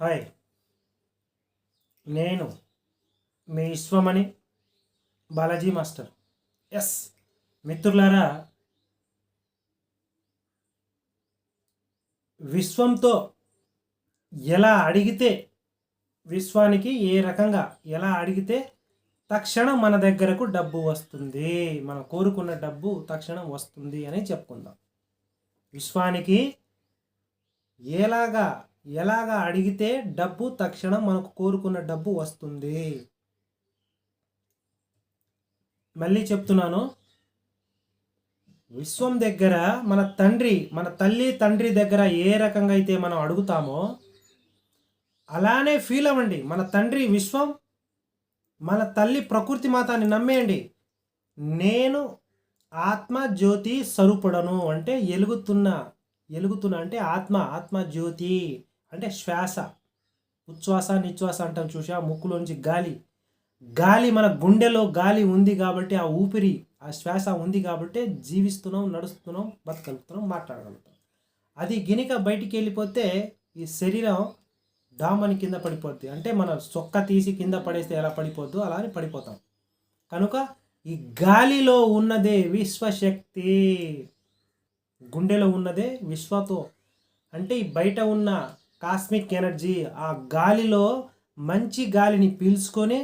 Hi. నేను మీ Vishwamani Balaji master. Yes. మిత్రులారా విశ్వంతో ఎలా అడిగితే విశ్వానికి ఏ రకంగా ఎలా అడిగితే తక్షణం మన దగ్గరకు డబ్బు వస్తుంది. మనం కోరుకున్న డబ్బు తక్షణం వస్తుంది అని చెప్పుకుందాం. విశ్వానికి ఎలాగా ఎలాగా అడిగితే డబ్బు తక్షణం మనకు కోరుకున్న డబ్బు వస్తుంది. మళ్ళీ చెప్తున్నాను. విశ్వం దగ్గర మన తండ్రి మన తల్లి తండ్రి దగ్గర ఏ రకంగా అయితే మనం అడుగుతామో అలానే ఫీల్ అవ్వండి. మన తండ్రి విశ్వం మన తల్లి ప్రకృతి మాతాన్ని నమ్మేయండి. నేను ఆత్మ జ్యోతి సరుపడను అంటే ఎలుగుతున్న ఎలుగుతున్న అంటే ఆత్మ ఆత్మ జ్యోతి. అంటే శ్వాస ఉచ్ఛ్వాస నిశ్వాస అంటాం చూసా ముక్కులోంచి గాలి. గాలి మన గుండెలో గాలి ఉంది కాబట్టి ఆ ఊపిరి ఆ శ్వాస ఉంది కాబట్టి జీవిస్తున్నాం నడుస్తున్నాం బతకలుగుతున్నాం మాట్లాడగలుగుతాం అది గినిక బయటికి వెళ్ళిపోతే ఈ శరీరం డామని కింద పడిపోద్ది. అంటే మన సొక్క తీసి కింద పడేస్తే ఎలా పడిపోద్దు అలా అని పడిపోతాం. కనుక ఈ గాలిలో ఉన్నదే విశ్వశక్తి. గుండెలో ఉన్నదే విశ్వతో అంటే ఈ బయట ఉన్న కాస్మిక్ ఎనర్జీ ఆ గాలిలో మంచి గాలిని పీల్చుకొని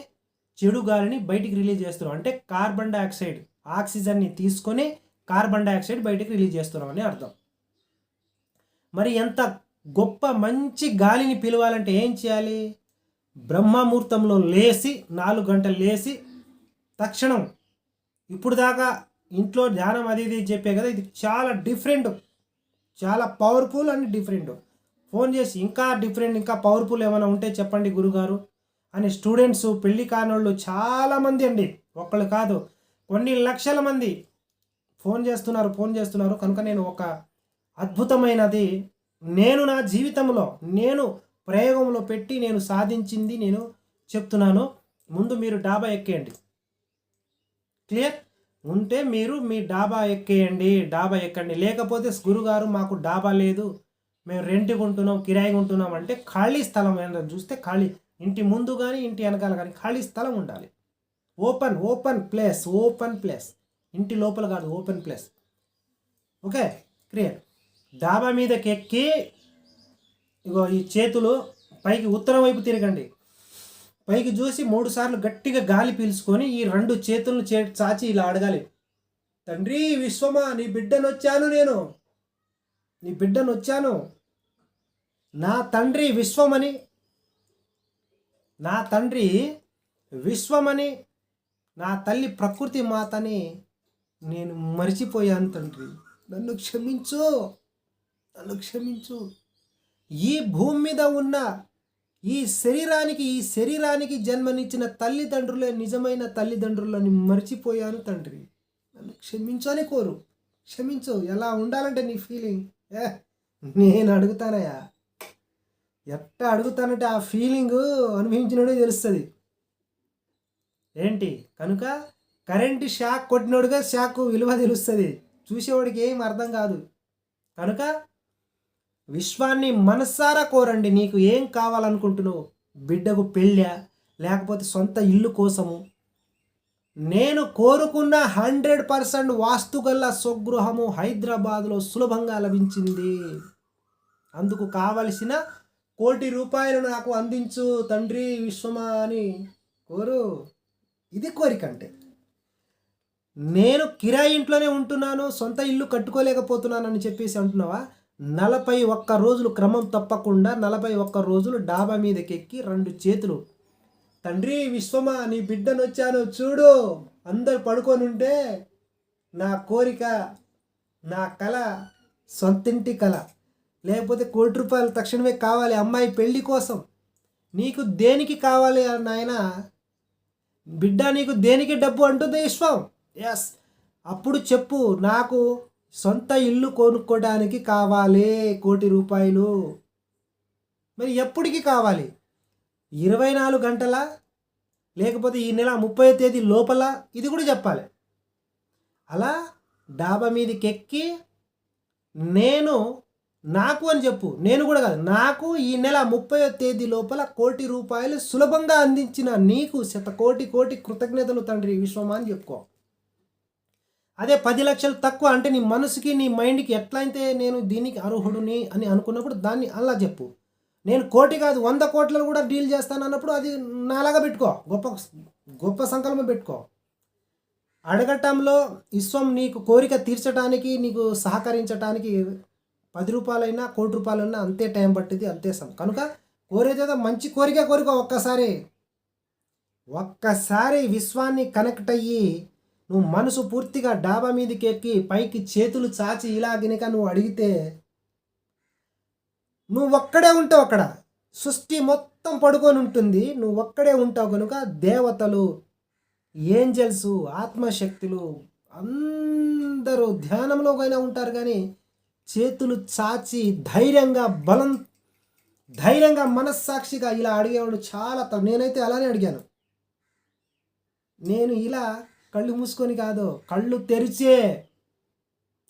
చెడు గాలిని బయటికి రిలీజ్ చేస్తున్నాం. అంటే కార్బన్ డైఆక్సైడ్ ఆక్సిజన్ని తీసుకొని కార్బన్ డైఆక్సైడ్ బయటికి రిలీజ్ చేస్తున్నాం అని అర్థం. మరి ఎంత గొప్ప మంచి గాలిని పిలవాలంటే ఏం చేయాలి? బ్రహ్మముహూర్తంలో లేచి నాలుగు గంటలు లేచి తక్షణం ఇప్పుడు దాకా ఇంట్లో ధ్యానం అది ఇది చెప్పే కదా ఇది చాలా డిఫరెంట్ చాలా పవర్ఫుల్ అండ్ డిఫరెంట్. ఫోన్ చేసి ఇంకా డిఫరెంట్ ఇంకా పవర్ఫుల్ ఏమైనా ఉంటే చెప్పండి గురుగారు అని స్టూడెంట్స్ పెళ్ళి కానోళ్ళు చాలామంది అండి. ఒక్కళ్ళు కాదు కొన్ని లక్షల మంది ఫోన్ చేస్తున్నారు ఫోన్ చేస్తున్నారు. కనుక నేను ఒక అద్భుతమైనది నేను నా జీవితంలో నేను ప్రయోగంలో పెట్టి నేను సాధించింది నేను చెప్తున్నాను. ముందు మీరు డాబా ఎక్కేయండి. క్లియర్? ఉంటే మీరు మీ డాబా ఎక్కేయండి డాబా ఎక్కండి. లేకపోతే గురుగారు మాకు డాబా లేదు. మేము రెంట్కి ఉంటున్నాం కిరాయికి ఉంటున్నాం అంటే ఖాళీ స్థలం ఏదైనా చూస్తే ఖాళీ. ఇంటి ముందు కానీ ఇంటి వెనకాల కానీ ఖాళీ స్థలం ఉండాలి. Open open place open place. ఇంటి లోపల కాదు ఓపెన్ ప్లేస్. ఓకే? క్లియర్. డాబా మీదకి ఎక్కి ఇగో ఈ చేతులు పైకి ఉత్తరం వైపు తిరగండి. పైకి చూసి మూడు సార్లు గట్టిగా గాలి పీల్చుకొని ఈ రెండు చేతులను చే చాచి ఇలా అడగాలి. తండ్రి విశ్వమా నీ బిడ్డను వచ్చాను నేను. నీ బిడ్డను వచ్చాను. నా తండ్రి విశ్వమని నా తండ్రి విశ్వమని నా తల్లి ప్రకృతి మాతని నేను మరిచిపోయాను తండ్రి. నన్ను క్షమించు నన్ను క్షమించు. ఈ భూమి మీద ఉన్న ఈ శరీరానికి ఈ శరీరానికి జన్మనిచ్చిన తల్లిదండ్రులే నిజమైన తల్లిదండ్రులని మర్చిపోయాను తండ్రి. నన్ను క్షమించు అని కోరు. క్షమించు. ఎలా ఉండాలంటే నీ ఫీలింగ్ ఏ నేను అడుగుతానయ్యా. ఎట్ట అడుగుతానంటే ఆ ఫీలింగ్ అనుభవించినోడే తెలుస్తుంది. ఏంటి? కనుక కరెంటు షాక్ కొట్టినోడుగా షాక్ విలువ తెలుస్తుంది. చూసేవాడికి ఏం అర్థం కాదు. కనుక విశ్వాన్ని మనస్సారా కోరండి నీకు ఏం కావాలనుకుంటున్నావు? బిడ్డకు పెళ్ళా? లేకపోతే సొంత ఇల్లు కోసము? నేను కోరుకున్న హండ్రెడ్ పర్సెంట్ వాస్తుగల్ల స్వగృహము హైదరాబాద్లో సులభంగా లభించింది. అందుకు కావలసిన కోటి రూపాయలు నాకు అందించు తండ్రి విశ్వమా అని కోరు. ఇది కోరిక అంటే. నేను కిరాయి ఇంట్లోనే ఉంటున్నాను సొంత ఇల్లు కట్టుకోలేకపోతున్నానని చెప్పేసి అంటున్నావా? నలభై ఒక్క రోజులు క్రమం తప్పకుండా నలభై ఒక్క రోజులు డాబా మీదకెక్కి రెండు చేతులు తండ్రి విశ్వమా నీ బిడ్డను వచ్చాను చూడు. అందరు పడుకొని ఉంటే నా కోరిక నా కళ సొంతింటి కళ లేకపోతే కోటి రూపాయలు తక్షణమే కావాలి అమ్మాయి పెళ్ళి కోసం. నీకు దేనికి కావాలి నాయన? బిడ్డ నీకు దేనికి డబ్బు అంటుంది విశ్వం? ఎస్ అప్పుడు చెప్పు నాకు సొంత ఇల్లు కొనుక్కోవడానికి కావాలి కోటి రూపాయలు. మరి ఎప్పటికి కావాలి? ఇరవై నాలుగు గంటల? లేకపోతే ఈ నెల ముప్పై తేదీ లోపల? ఇది కూడా చెప్పాలి. అలా డాబా మీదకి ఎక్కి నేను నాకు అని చెప్పు. నేను కూడా కాదు. నాకు ఈ నెల ముప్పై తేదీ లోపల కోటి రూపాయలు సులభంగా అందించిన నీకు శత కోటి కోటి కృతజ్ఞతలు తండ్రి విశ్వమా అని చెప్పుకో. అదే పది లక్షలు తక్కువ అంటే నీ మనసుకి నీ మైండ్కి ఎట్లయితే నేను దీనికి అర్హుడిని అని అనుకున్నప్పుడు దాన్ని అలా చెప్పు. నేను కోటి కాదు వంద కోట్లను కూడా డీల్ చేస్తాను అన్నప్పుడు అది నాలాగా పెట్టుకో. గొప్ప గొప్ప సంకల్పం పెట్టుకో. అడగటంలో విశ్వం నీకు కోరిక తీర్చడానికి నీకు సహకరించడానికి పది రూపాయలైనా కోటి రూపాయలైనా అంతే టైం పట్టింది అంతే సమ కనుక కోరేదేదో మంచి కోరిక కోరిక ఒక్కసారి. ఒక్కసారి విశ్వాన్ని కనెక్ట్ అయ్యి నువ్వు మనసు పూర్తిగా డాబా మీదకి ఎక్కి పైకి చేతులు చాచి ఇలా గినక నువ్వు అడిగితే నువ్వు ఒక్కడే ఉంటావు అక్కడ. సృష్టి మొత్తం పడుకొని ఉంటుంది. నువ్వు ఒక్కడే ఉంటావు కనుక దేవతలు ఏంజల్స్ ఆత్మశక్తులు అందరూ ధ్యానంలోకైనా ఉంటారు కానీ చేతులు చాచి ధైర్యంగా బలం ధైర్యంగా మనస్సాక్షిగా ఇలా అడిగేవాడు చాలా త నేనైతే అలానే అడిగాను. నేను ఇలా కళ్ళు మూసుకొని కాదు కళ్ళు తెరిచే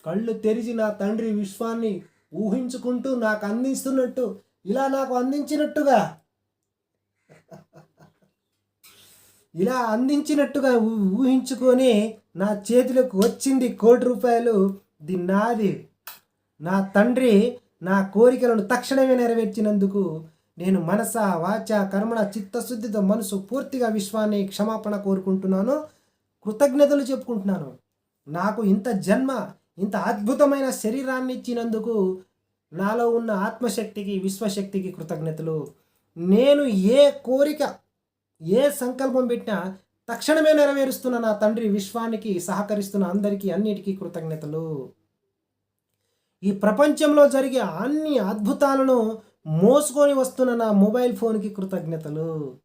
కళ్ళు తెరిచి నా తండ్రి విశ్వాన్ని ఊహించుకుంటూ నాకు అందిస్తున్నట్టు ఇలా నాకు అందించినట్టుగా. ఇలా అందించినట్టుగా ఊహించుకొని నా చేతిలోకి వచ్చింది కోటి రూపాయలు. ది నాది. నా తండ్రి నా కోరికలను తక్షణమే నెరవేర్చినందుకు నేను మనస వాచ కర్మణ చిత్తశుద్ధితో మనసు పూర్తిగా విశ్వాన్ని క్షమాపణ కోరుకుంటున్నాను. కృతజ్ఞతలు చెప్పుకుంటున్నాను. నాకు ఇంత జన్మ ఇంత అద్భుతమైన శరీరాన్ని ఇచ్చినందుకు నాలో ఉన్న ఆత్మశక్తికి విశ్వశక్తికి కృతజ్ఞతలు. నేను ఏ కోరిక ఏ సంకల్పం పెట్టినా తక్షణమే నెరవేరుస్తున్న నా తండ్రి విశ్వానికి సహకరిస్తున్న అందరికీ అన్నిటికీ కృతజ్ఞతలు. ఈ ప్రపంచంలో జరిగే అన్ని అద్భుతాలను మోసుకొని వస్తున్న నా మొబైల్ ఫోన్కి కృతజ్ఞతలు.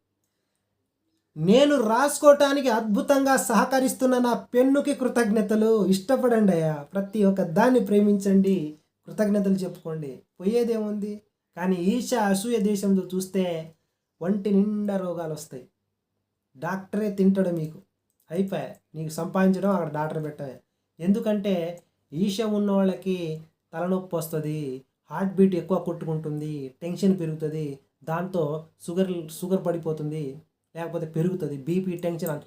నేను రాసుకోవటానికి అద్భుతంగా సహకరిస్తున్న నా పెన్నుకి కృతజ్ఞతలు. ఇష్టపడండి అయ్యా. ప్రతి ఒక్క దాన్ని ప్రేమించండి. కృతజ్ఞతలు చెప్పుకోండి. పోయేదేముంది? కానీ ఈశ అసూయ దేశంలో చూస్తే ఒంటి నిండా రోగాలు వస్తాయి. డాక్టరే తింటాడు మీకు. అయిపోయా. నీకు సంపాదించడం అక్కడ డాక్టర్ పెట్టమే ఎందుకంటే ఈశ ఉన్న వాళ్ళకి తలనొప్పి వస్తుంది హార్ట్ బీట్ ఎక్కువ కొట్టుకుంటుంది టెన్షన్ పెరుగుతుంది దాంతో షుగర్ షుగర్ పడిపోతుంది. లేకపోతే పెరుగుతుంది బీపీ టెన్షన్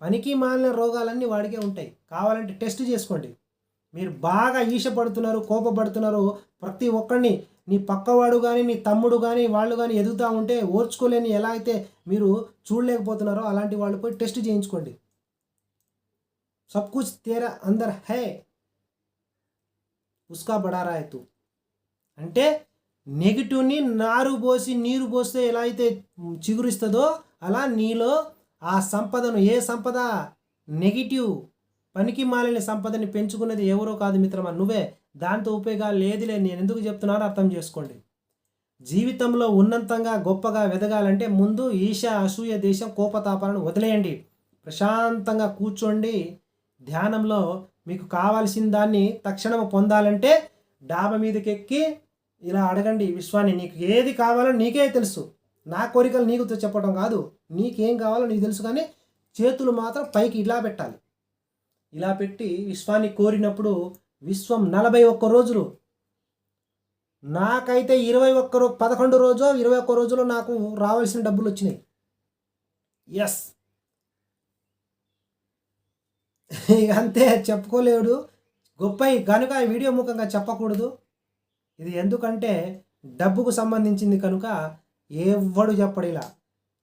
పనికి మాలిన రోగాలన్నీ వాడికే ఉంటాయి. కావాలంటే టెస్ట్ చేసుకోండి. మీరు బాగా ఈషపడుతున్నారు కోపపడుతున్నారు ప్రతి ఒక్కరిని నీ పక్కవాడు కానీ నీ తమ్ముడు కానీ వాళ్ళు కానీ ఎదుగుతూ ఉంటే ఓర్చుకోలేని ఎలా అయితే మీరు చూడలేకపోతున్నారో అలాంటి వాళ్ళు పోయి టెస్ట్ చేయించుకోండి. సబ్ కుచ్ తేరా అందర్ హై. ఉస్కా బడా అంటే నెగిటివ్ని నారు పోసి నీరు పోస్తే ఎలా అయితే చిగురిస్తుందో అలా నీలో ఆ సంపదను ఏ సంపద నెగిటివ్ పనికి మాలిన సంపదని పెంచుకున్నది ఎవరో కాదు మిత్రమా నువ్వే. దాంతో ఉపయోగాలు లేదులే నేను ఎందుకు చెప్తున్నానో అర్థం చేసుకోండి. జీవితంలో ఉన్నంతంగా గొప్పగా వెదగాలంటే ముందు ఈశ అసూయ దేశం కోపతాపాలను వదిలేయండి. ప్రశాంతంగా కూర్చోండి. ధ్యానంలో మీకు కావాల్సిన దాన్ని తక్షణం పొందాలంటే డాబా మీదకి ఎక్కి ఇలా అడగండి విశ్వాన్ని నీకు ఏది కావాలో నీకే తెలుసు. నా కోరికలు నీకు చెప్పడం కాదు. నీకేం కావాలో నీకు తెలుసు కానీ చేతులు మాత్రం పైకి ఇలా పెట్టాలి. ఇలా పెట్టి విశ్వాన్ని కోరినప్పుడు విశ్వం నలభై ఒక్క రోజులు. నాకైతే ఇరవై ఒక్క రో పదకొండు రోజు ఇరవై ఒక్క రోజులో నాకు రావాల్సిన డబ్బులు వచ్చినాయి. ఎస్ అంతే చెప్పుకోలేడు. గొప్ప కనుక ఈ వీడియో ముఖంగా చెప్పకూడదు. ఇది ఎందుకంటే డబ్బుకు సంబంధించింది కనుక ఎవ్వడు చెప్పడు ఇలా.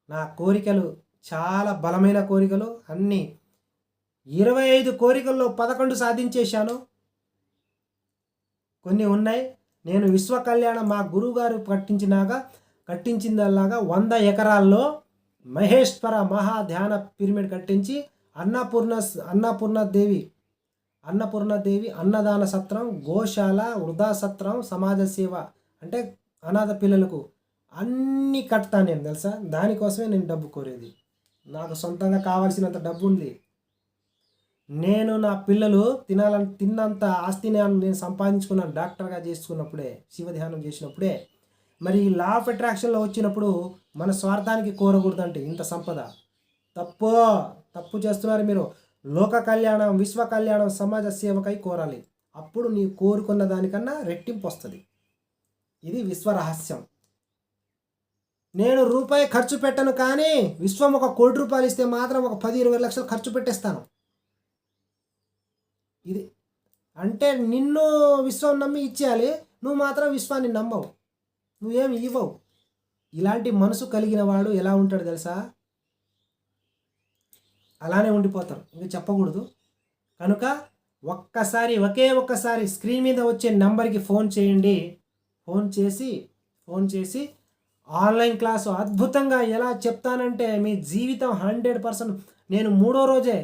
నా కోరికలు చాలా బలమైన కోరికలు అన్నీ ఇరవై ఐదు కోరికల్లో పదకొండు సాధించేశాను. కొన్ని ఉన్నాయి. నేను విశ్వకళ్యాణం మా గురువుగారు కట్టించినాక కట్టించిందల్లాగా వంద ఎకరాల్లో మహేశ్వర మహా ధ్యాన పిరమిడ్ కట్టించి అన్నపూర్ణ అన్నపూర్ణ దేవి అన్నపూర్ణదేవి అన్నదాన సత్రం గోశాల వృధా సత్రం సమాజ సేవ అంటే అనాథ పిల్లలకు అన్నీ కడతాను నేను తెలుసా? దానికోసమే నేను డబ్బు కోరేది. నాకు సొంతంగా కావాల్సినంత డబ్బు ఉంది నేను నా పిల్లలు తినాలని తిన్నంత ఆస్తిని నేను సంపాదించుకున్నాను డాక్టర్గా చేసుకున్నప్పుడే శివ ధ్యానం చేసినప్పుడే మరి ఈ లా ఆఫ్ అట్రాక్షన్లో వచ్చినప్పుడు మన స్వార్థానికి కోరకూడదంటే ఇంత సంపద. తప్పు తప్పు చేస్తున్నారు మీరు. లోక కళ్యాణం విశ్వ కళ్యాణం సమాజ సేవకై కోరాలి. అప్పుడు నీ కోరుకున్న దానికన్నా రెట్టింపు వస్తుంది. ఇది విశ్వరహస్యం నేను రూపాయి ఖర్చు పెట్టను కానీ విశ్వం ఒక కోటి రూపాయలు ఇస్తే మాత్రం ఒక పది ఇరవై లక్షలు ఖర్చు పెట్టేస్తాను. ఇది అంటే నిన్ను విశ్వం నమ్మి ఇచ్చేయాలి. నువ్వు మాత్రం విశ్వాన్ని నమ్మవు. నువ్వేమి ఇవ్వవు. ఇలాంటి మనసు కలిగిన వాడు ఎలా ఉంటాడు తెలుసా? అలానే ఉండిపోతారు. ఇంక చెప్పకూడదు. కనుక ఒక్కసారి ఒకే ఒక్కసారి స్క్రీన్ మీద వచ్చే నెంబర్కి ఫోన్ చేయండి. ఫోన్ చేసి ఫోన్ చేసి ఆన్లైన్ క్లాసు అద్భుతంగా ఎలా చెప్తానంటే మీ జీవితం హండ్రెడ్ పర్సెంట్ నేను మూడో రోజే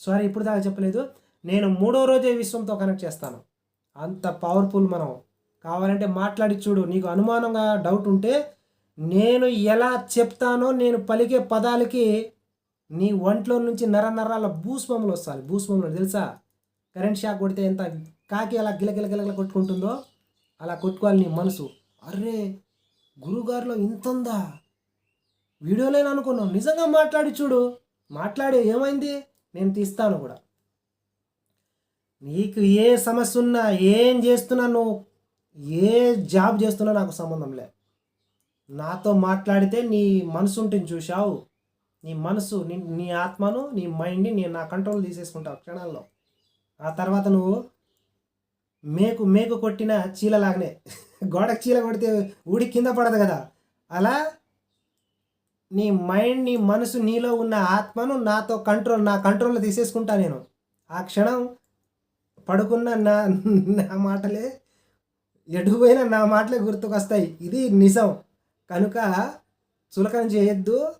సారీ ఇప్పుడు దాకా చెప్పలేదు నేను మూడో రోజే విశ్వంతో కనెక్ట్ చేస్తాను. అంత పవర్ఫుల్ మనం. కావాలంటే మాట్లాడి చూడు నీకు అనుమానంగా డౌట్ ఉంటే నేను ఎలా చెప్తానో నేను పలికే పదాలకి నీ ఒంట్లో నుంచి నర నరాల భూస్వములు వస్తాయి. భూస్వములు తెలుసా? కరెంట్ షాక్ కొడితే ఎంత కాకి అలా గిలగిల గిలగిల కొట్టుకుంటుందో అలా కొట్టుకోవాలి నీ మనసు. అర్రే! గురుగారిలో ఇంత ఉందా వీడియోలేను అనుకున్నావు నిజంగా మాట్లాడి చూడు. మాట్లాడే ఏమైంది? నేను తీస్తాను కూడా. నీకు ఏ సమస్య ఉన్నా ఏం చేస్తున్నా నువ్వు ఏ జాబ్ చేస్తున్నా నాకు సంబంధం లే. నాతో మాట్లాడితే నీ మనసు ఉంటుంది చూశావు. నీ మనసు నీ నీ ఆత్మను నీ మైండ్ని నేను నా కంట్రోల్ తీసేసుకుంటావు క్షణాల్లో. ఆ తర్వాత నువ్వు మేకు మేకు కొట్టిన చీలలాగానే. గోడకు చీల కొడితే ఊడి కింద పడదు కదా. అలా నీ మైండ్ నీ మనసు నీలో ఉన్న ఆత్మను నాతో కంట్రోల్ నా కంట్రోల్లో తీసేసుకుంటా నేను. ఆ క్షణం పడుకున్న నా నా మాటలే ఎటుపోయినా నా మాటలే గుర్తుకొస్తాయి. ఇది నిజం. కనుక చులకన చేయొద్దు.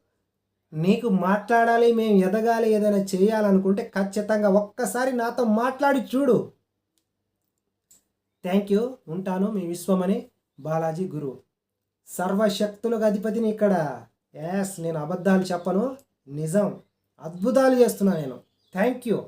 నీకు మాట్లాడాలి మేము ఎదగాలి ఏదైనా చేయాలనుకుంటే ఖచ్చితంగా ఒక్కసారి నాతో మాట్లాడి చూడు. థ్యాంక్ యూ ఉంటాను. మీ విశ్వమని. బాలాజీ గురువు సర్వశక్తులకు అధిపతిని ఇక్కడ. ఎస్ నేను అబద్ధాలు చెప్పను. నిజం. అద్భుతాలు చేస్తున్నా నేను. Thank you